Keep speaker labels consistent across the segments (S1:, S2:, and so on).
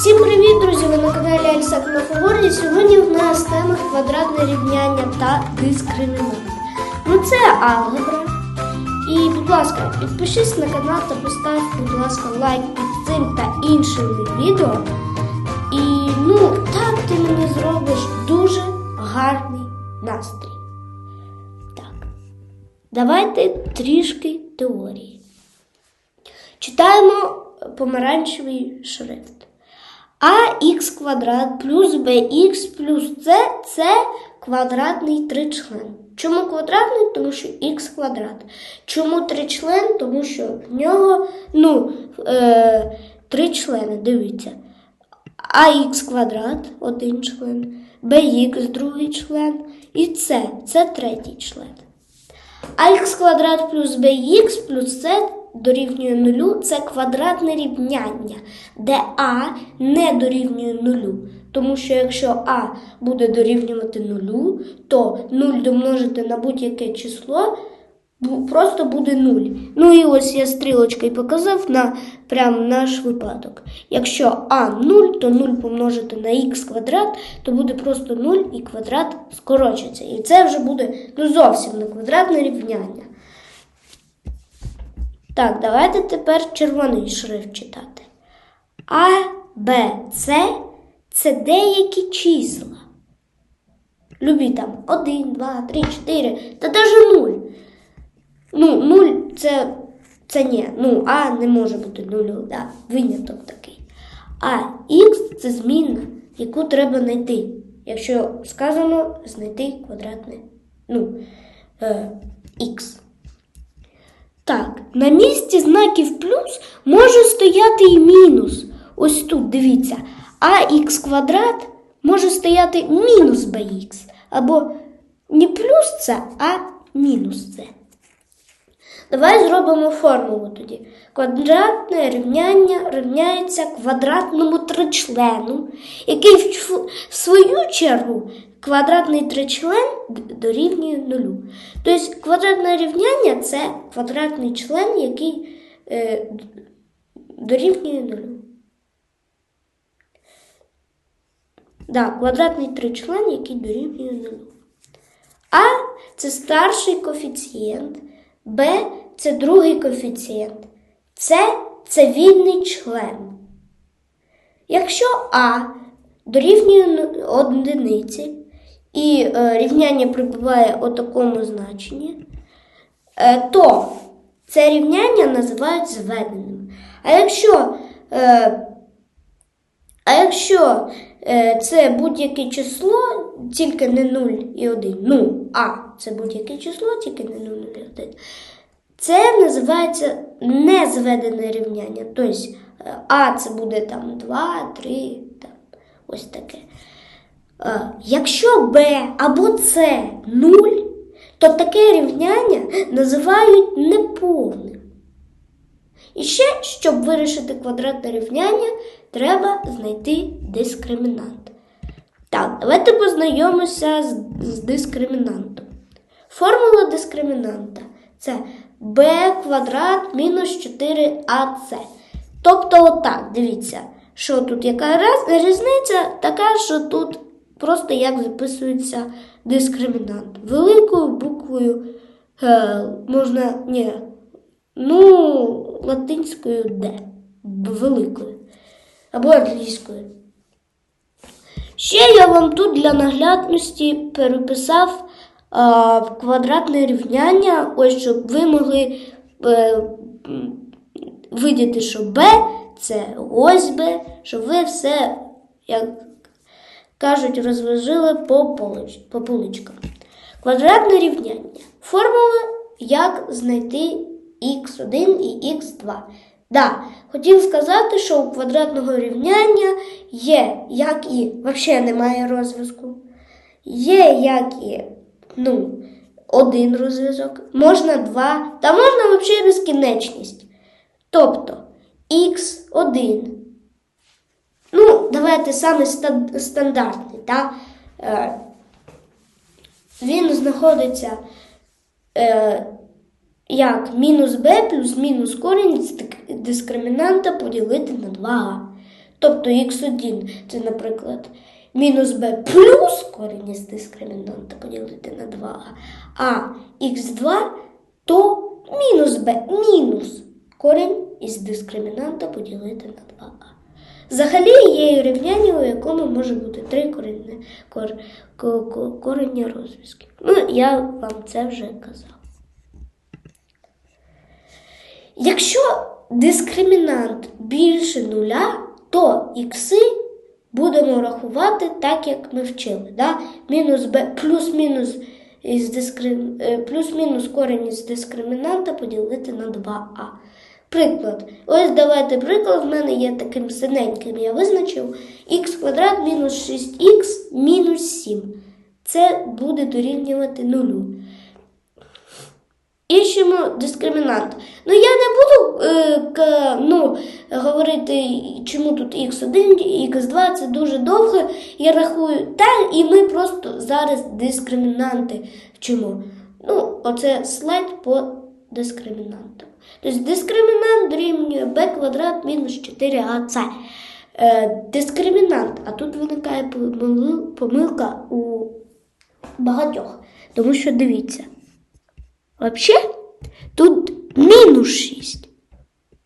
S1: Всім привіт, друзі! Ви на каналі Альсак на Фаворі. Сьогодні в нас тема квадратне рівняння та дискримінант. Ну це алгебра. І, будь ласка, підпишись на канал та постав, будь ласка, лайк під цим та іншими відео. І ну, так ти мені зробиш дуже гарний настрій. Так. Давайте трішки теорії. Читаємо помаранчевий шрифт. АХ квадрат плюс БХ плюс С це квадратний тричлен. Чому квадратний? Тому що х квадрат. Чому тричлен? Тому що в нього ну, е, три члени, дивіться. АХ квадрат один член, БХ другий член і С це третій член. ах квадрат плюс bx плюс c дорівнює нулю це квадратне рівняння, де а не дорівнює нулю. Тому що якщо а буде дорівнювати нулю, то 0 домножити на будь-яке число просто буде 0. Ну і ось я стрілочкою показав на прям наш випадок. Якщо а 0, то 0 помножити на х квадрат, то буде просто 0 і квадрат скорочиться. І це вже буде ну, зовсім не квадратне рівняння. Так, давайте тепер червоний шрифт читати. А, Б, С це деякі числа. Любі там 1, 2, 3, 4, та навіть 0. Ну, 0 це, це ні. Ну, А не може бути нулю, да, виняток такий. А Х це змінна, яку треба знайти. Якщо сказано знайти квадратне ну, е, Х. Так, на місці знаків плюс може стояти і мінус. Ось тут дивіться. АХ квадрат може стояти мінус bx. Або не плюс це, а мінус це. Давай зробимо формулу тоді. Квадратне рівняння рівняється квадратному тричлену, який в свою чергу квадратний тричлен дорівнює нулю. Тобто квадратне рівняння це квадратний член, який е, дорівнює нулю. Да, квадратний тричлен, який дорівнює нулю. А це старший коефіцієнт, Б це другий коефіцієнт, С це вільний член. Якщо А дорівнює одиниці і е, рівняння прибуває у такому значенні, е, то це рівняння називають зведеним. А якщо е, а якщо це будь-яке число, тільки не 0 і 1, ну, а це будь-яке число, тільки не 0 і 1, це називається незведене рівняння. Тобто А це буде там 2, 3, там, ось таке. Е, Якщо Б або С 0, то таке рівняння називають неповним. І ще, щоб вирішити квадратне рівняння, треба знайти дискримінант. Так, давайте познайомимося з, з дискримінантом. Формула дискримінанта це b квадрат мінус 4ac. Тобто, отак, дивіться, що тут яка різниця, така, що тут просто як записується дискримінант. Великою буквою е, можна, ні, ну, латинською б- великою або англійською. Ще я вам тут для наглядності переписав а, квадратне рівняння, ось щоб ви могли е, видіти, що b це ось b, щоб ви все, як кажуть, розважили по, поличкам. Квадратне рівняння. Формула, як знайти х1 і х2. Да, хотів сказати, що у квадратного рівняння є, як і взагалі немає розв'язку. Є як і ну, один розв'язок, можна два, та можна взагалі безкінечність. Тобто х1. Ну, давайте саме ста- стандартний, так? Е, він знаходиться е, як мінус b плюс мінус корінь з дискримінанта поділити на 2а. Тобто х1 це, наприклад, мінус b плюс корінь із дискримінанта поділити на 2а, а х2 то мінус b мінус корінь із дискримінанта поділити на 2а. Взагалі є рівняння, у якому може бути три коріння, кор, ко- ко- корення розв'язків. Ну, я вам це вже казав. Якщо дискримінант більше нуля, то ікси будемо рахувати так, як ми вчили. Да? Мінус b плюс-мінус із дискрим... е, плюс-мінус корінь із дискримінанта поділити на 2а. Приклад. Ось давайте приклад. В мене є таким синеньким. Я визначив х квадрат мінус 6х мінус 7. Це буде дорівнювати нулю. Іщемо дискримінант. Ну я не буду е, к, ну, говорити, чому тут x1, x2, це дуже довго. Я рахую та, і ми просто зараз дискримінанти вчимо. Ну, оце слайд по дискримінантам. Тобто дискримінант дорівнює b квадрат мінус 4ac. Е, дискримінант, а тут виникає помил- помилка у багатьох. Тому що дивіться. Вообще, тут мінус 6.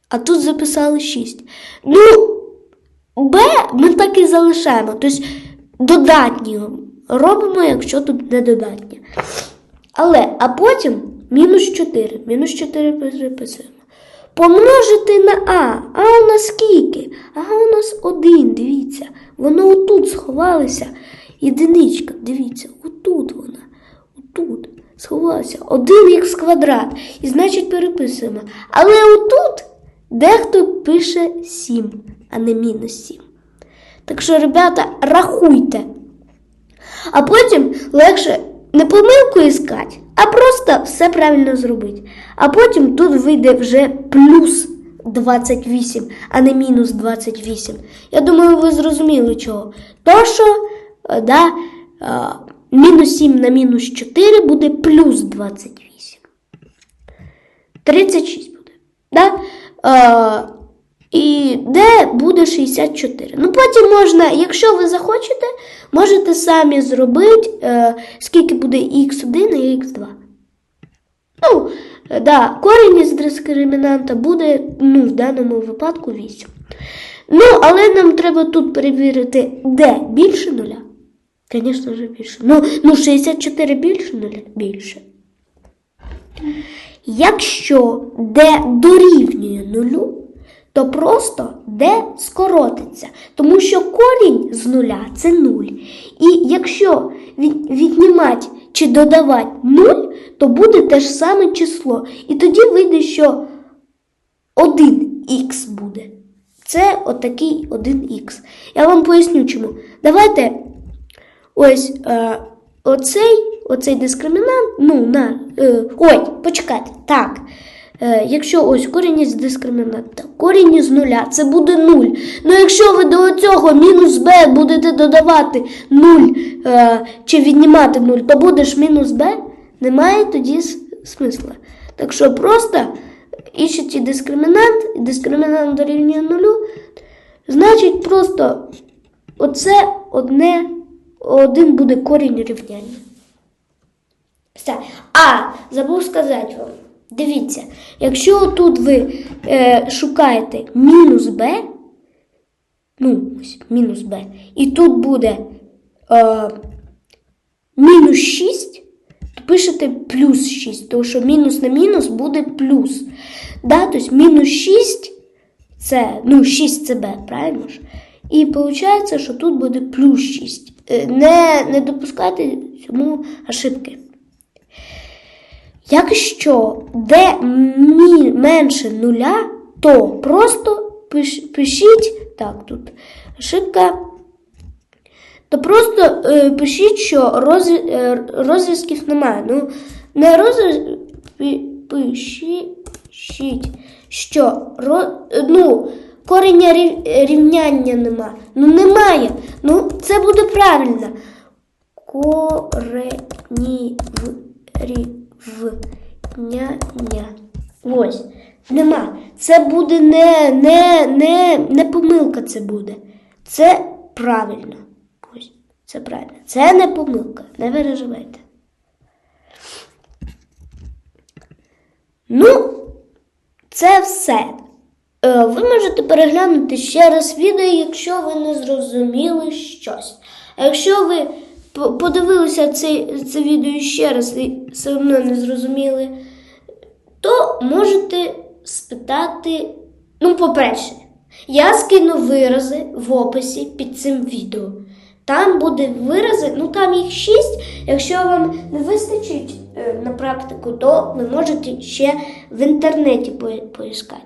S1: А тут записали 6. Ну, Б ми так і залишаємо. Тобто додатні робимо, якщо тут не додатні. Але, а потім мінус 4. Мінус 4 переписуємо. Помножити на А. А у нас скільки? А у нас один, дивіться. Воно отут сховалося. Єдиничка, дивіться, отут вона. Отут сховалася 1х квадрат. І значить переписуємо. Але отут дехто пише 7, а не мінус 7. Так що, ребята, рахуйте. А потім легше не помилку іскати, а просто все правильно зробити. А потім тут вийде вже плюс 28, а не мінус 28. Я думаю, ви зрозуміли чого. То, що е, да, е, мінус 7 на мінус 4 буде плюс 28. 36 буде. Да? І де буде 64. Ну, потім можна, якщо ви захочете, можете самі зробити, е, скільки буде х1 і х2. Ну, е, да, корінь із дискримінанта буде, ну, в даному випадку 8. Ну, але нам треба тут перевірити, де більше нуля. Звісно ж, більше. Ну, ну 64 більше нуля? Більше. Якщо де дорівнює нулю, то просто де скоротиться. Тому що корінь з нуля це нуль. І якщо від- віднімати чи додавати нуль, то буде те ж саме число. І тоді вийде, що 1х буде. Це отакий 1х. Я вам поясню чому. Давайте ось е, оцей, оцей дискримінант, ну, на, е, ой, почекайте, так. Е, якщо ось корінь із дискримінанта, корінь із нуля, це буде 0. Ну якщо ви до цього мінус b будете додавати 0 е, чи віднімати 0, то буде ж мінус b, немає тоді смисла. Так що просто іщете дискримінант, і дискримінант дорівнює нулю, значить просто оце одне, один буде корінь рівняння. Все. А, забув сказати вам. Дивіться, якщо тут ви е, шукаєте мінус b, ну, ось мінус b, і тут буде е, мінус 6, то пишете плюс 6, тому що мінус на мінус буде плюс. Да? Тобто мінус 6 це, ну, 6 це b, правильно ж? І виходить, що тут буде плюс 6. Е, Не, не допускайте цьому ошибки. Якщо де менше нуля, то просто пиш, пишіть, так, тут ошибка, то просто е, пишіть, що роз, е, розв'язків немає. Ну, не пишіть, що ро, ну, корення рів, рівняння немає. Ну, немає. Ну, це буде правильно. Корені в рівняння. Ось. Нема. Це буде не, не, не, не помилка це буде. Це правильно. Ось, це правильно. Це не помилка. Не переживайте. Ну, це все. Е, Ви можете переглянути ще раз відео, якщо ви не зрозуміли щось. Якщо ви подивилися це, це відео ще раз і все одно не зрозуміли, то можете спитати. Ну, по-перше, я скину вирази в описі під цим відео. Там буде вирази, ну там їх шість. Якщо вам не вистачить е, на практику, то ви можете ще в інтернеті по- поіскати.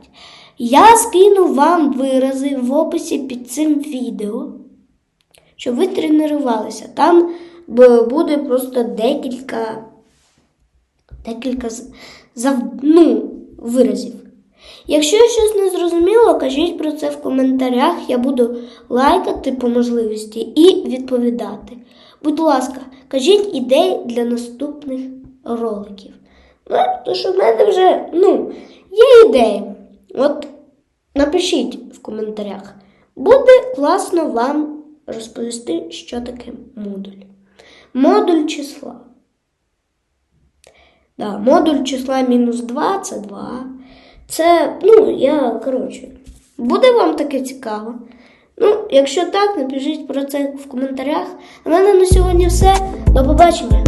S1: Я скину вам вирази в описі під цим відео, щоб ви тренувалися. Там буде просто декілька декілька зав... ну, виразів. Якщо щось не зрозуміло, кажіть про це в коментарях. Я буду лайкати по можливості і відповідати. Будь ласка, кажіть ідеї для наступних роликів. Ну, то що в мене вже ну, є ідеї. От напишіть в коментарях. Буде класно вам розповісти, що таке модуль. Модуль числа. Да, модуль числа мінус 2 це 2. Це, ну, я, коротше, буде вам таке цікаво? Ну, якщо так, напишіть про це в коментарях. А в мене на сьогодні все. До побачення.